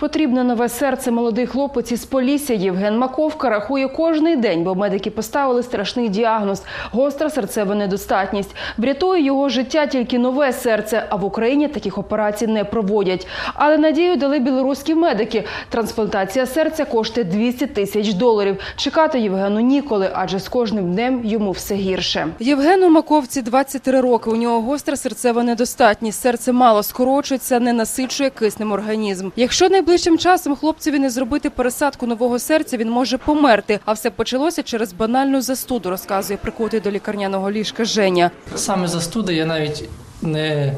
Потрібне нове серце молодий хлопець із Полісся Євген Маковка рахує кожний день, бо медики поставили страшний діагноз гостра серцева недостатність. Врятує його життя тільки нове серце. А в Україні таких операцій не проводять. Але надію дали білоруські медики. Трансплантація серця коштує 200 тисяч доларів. Чекати Євгену ніколи, адже з кожним днем йому все гірше. Євгену Маковці 23 роки. У нього гостра серцева недостатність. Серце мало скорочується, не насичує киснем організм. Якщо найближчим часом хлопцеві не зробити пересадку нового серця, він може померти. А все почалося через банальну застуду, розказує прикутий до лікарняного ліжка Женя. Саме застуди я навіть не,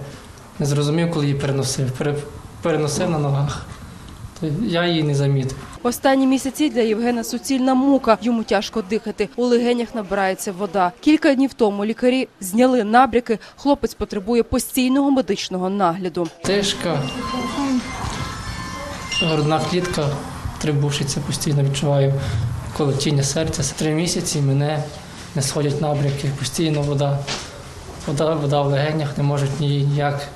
не зрозумів, коли її переносив. Пере, переносив на ногах. Я її не замітив. Останні місяці для Євгена суцільна мука. Йому тяжко дихати. У легенях набирається вода. Кілька днів тому лікарі зняли набряки. Хлопець потребує постійного медичного нагляду. Тишка, грудна клітка трибушиться постійно відчуваю колотіння серця. Три місяці мене не сходять набряки, постійно вода. Вода, вода в легенях не можуть її ніяк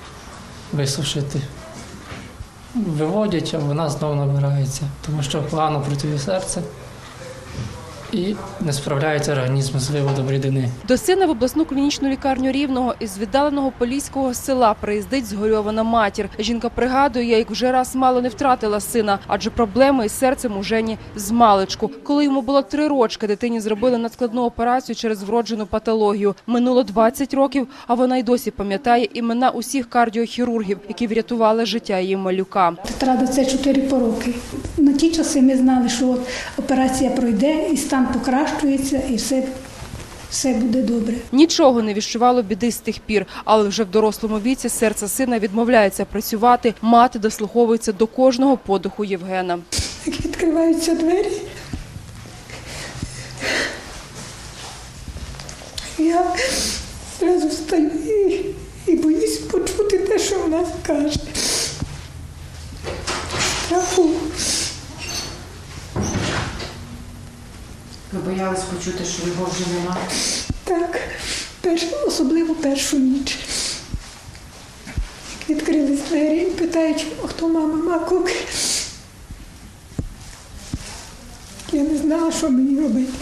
висушити. Виводять, а вона знову набирається, тому що погано працює серце і не справляється організм з виводом рідини. До сина в обласну клінічну лікарню Рівного із віддаленого поліського села приїздить згорьована матір. Жінка пригадує, як вже раз мало не втратила сина, адже проблеми із серцем у Жені з маличку. Коли йому було три рочки, дитині зробили надскладну операцію через вроджену патологію. Минуло 20 років, а вона й досі пам'ятає імена усіх кардіохірургів, які врятували життя її малюка. Тетрада це 4 пороки. Ті часи ми знали, що от операція пройде і стан покращується, і все, все буде добре. Нічого не відчувало біди з тих пір, але вже в дорослому віці серце сина відмовляється працювати. Мати дослуховується до кожного подиху Євгена. Як відкриваються двері, я одразу встаю і, боюсь почути те, що вона скаже. Почути, що його вже нема. Так, перш, особливо першу ніч. Як відкрились двері і питають, «А хто мама Макок. Я не знала, що мені робити.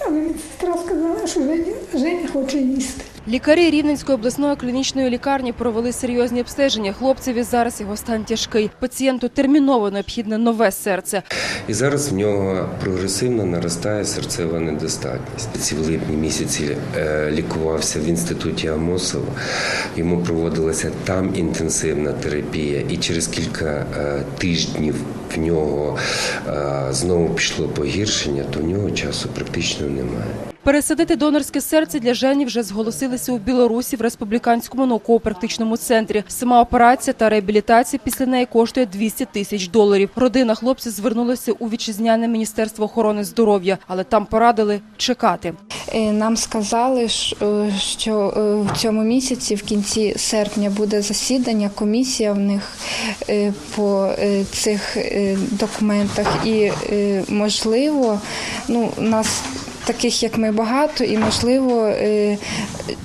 Але мені сестра сказала, що Женя, Женя хоче їсти. Лікарі Рівненської обласної клінічної лікарні провели серйозні обстеження. Хлопцеві зараз його стан тяжкий. Пацієнту терміново необхідне нове серце. І зараз в нього прогресивно наростає серцева недостатність. Ці в липні місяці е, лікувався в інституті Амосова. Йому проводилася там інтенсивна терапія, і через кілька е, тижнів в нього е, знову пішло погіршення, то в нього часу практично немає. Пересадити донорське серце для Жені вже зголосилися у Білорусі в республіканському науково-практичному центрі. Сама операція та реабілітація після неї коштує 200 тисяч доларів. Родина хлопця звернулася у вітчизняне міністерство охорони здоров'я, але там порадили чекати. Е, Нам сказали, е, що е, в цьому місяці, в кінці серпня, буде засідання, комісія в них по цих документах. І можливо, ну нас. Таких як ми багато, і можливо е,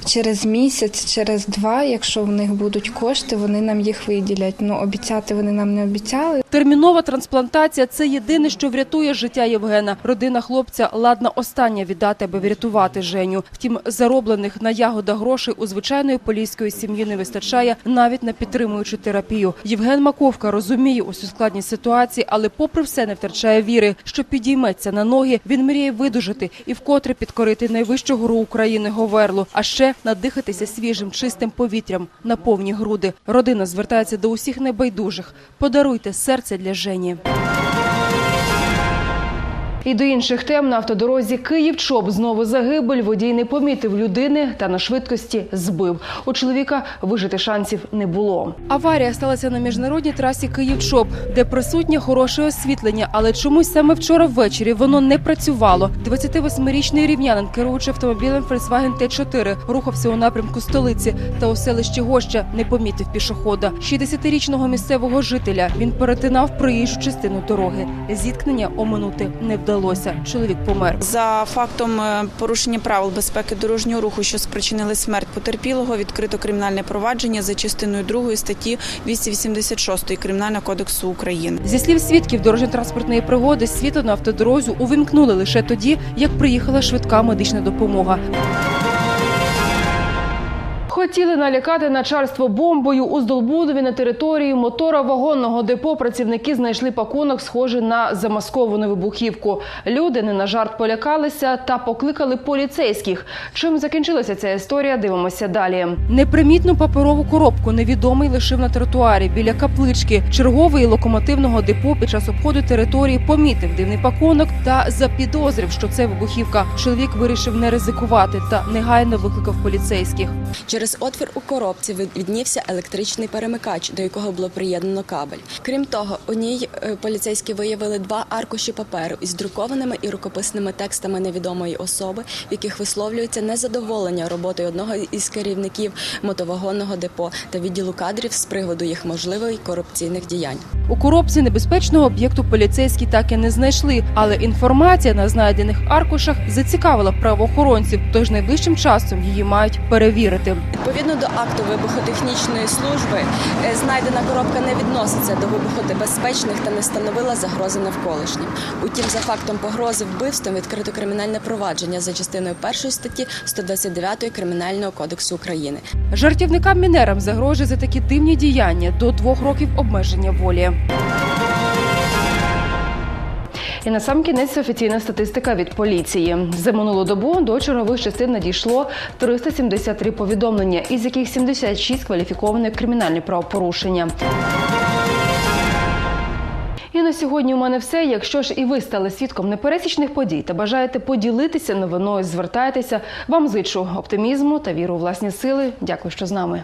через місяць, через два, якщо в них будуть кошти, вони нам їх виділять. Ну обіцяти вони нам не обіцяли. Термінова трансплантація це єдине, що врятує життя Євгена. Родина хлопця ладна остання віддати, аби врятувати Женю. Втім, зароблених на ягода грошей у звичайної поліської сім'ї не вистачає навіть на підтримуючу терапію. Євген Маковка розуміє усю складність ситуації, але попри все не втрачає віри, що підійметься на ноги. Він мріє видужити і вкотре підкорити найвищу гору України Говерлу, а ще надихатися свіжим чистим повітрям на повні груди. Родина звертається до усіх небайдужих. Подаруйте серце для Жені. І до інших тем на автодорозі Київ-Чоп знову загибель. Водій не помітив людини та на швидкості збив. У чоловіка вижити шансів не було. Аварія сталася на міжнародній трасі Київ-Чоп, де присутнє хороше освітлення, але чомусь саме вчора ввечері воно не працювало. 28-річний рівнянин, керуючи автомобілем Volkswagen Т4, рухався у напрямку столиці та у селищі Гоща не помітив пішохода. 60-річного місцевого жителя він перетинав проїжджу частину дороги. Зіткнення оминути не вдалося. Чоловік помер. За фактом е, порушення правил безпеки дорожнього руху, що спричинили смерть потерпілого, відкрито кримінальне провадження за частиною 2 статті 286 Кримінального кодексу України. Зі слів свідків дорожньо-транспортної пригоди, світло на автодорозі увімкнули лише тоді, як приїхала швидка медична допомога. Хотіли налякати начальство бомбою у Здолбудові на території мотора вагонного депо. Працівники знайшли пакунок, схожий на замасковану вибухівку. Люди не на жарт полякалися та покликали поліцейських. Чим закінчилася ця історія? Дивимося далі. Непримітну паперову коробку невідомий лишив на тротуарі біля каплички. Черговий локомотивного депо під час обходу території помітив дивний пакунок та запідозрив, що це вибухівка. Чоловік вирішив не ризикувати та негайно викликав поліцейських. Через отвір у коробці від- віднівся електричний перемикач, до якого було приєднано кабель. Крім того, у ній е, поліцейські виявили два аркуші паперу із друкованими і рукописними текстами невідомої особи, в яких висловлюється незадоволення роботою одного із керівників мотовагонного депо та відділу кадрів з приводу їх можливих корупційних діянь. У коробці небезпечного об'єкту поліцейські так і не знайшли, але інформація на знайдених аркушах зацікавила правоохоронців. Тож найближчим часом її мають перевірити. Відповідно до акту вибухотехнічної служби, е, знайдена коробка не відноситься до вибухонебезпечних та не становила загрози навколишнім. Утім, за фактом погрози вбивством відкрито кримінальне провадження за частиною першої статті 129 Кримінального кодексу України. Жартівникам мінерам загрожує за такі дивні діяння до двох років обмеження волі. І на сам кінець офіційна статистика від поліції. За минулу добу до чергових частин надійшло 373 повідомлення, із яких 76 кваліфіковані кримінальні правопорушення. І на сьогодні у мене все. Якщо ж і ви стали свідком непересічних подій та бажаєте поділитися новиною, звертайтеся. Вам зичу оптимізму та віру у власні сили. Дякую, що з нами.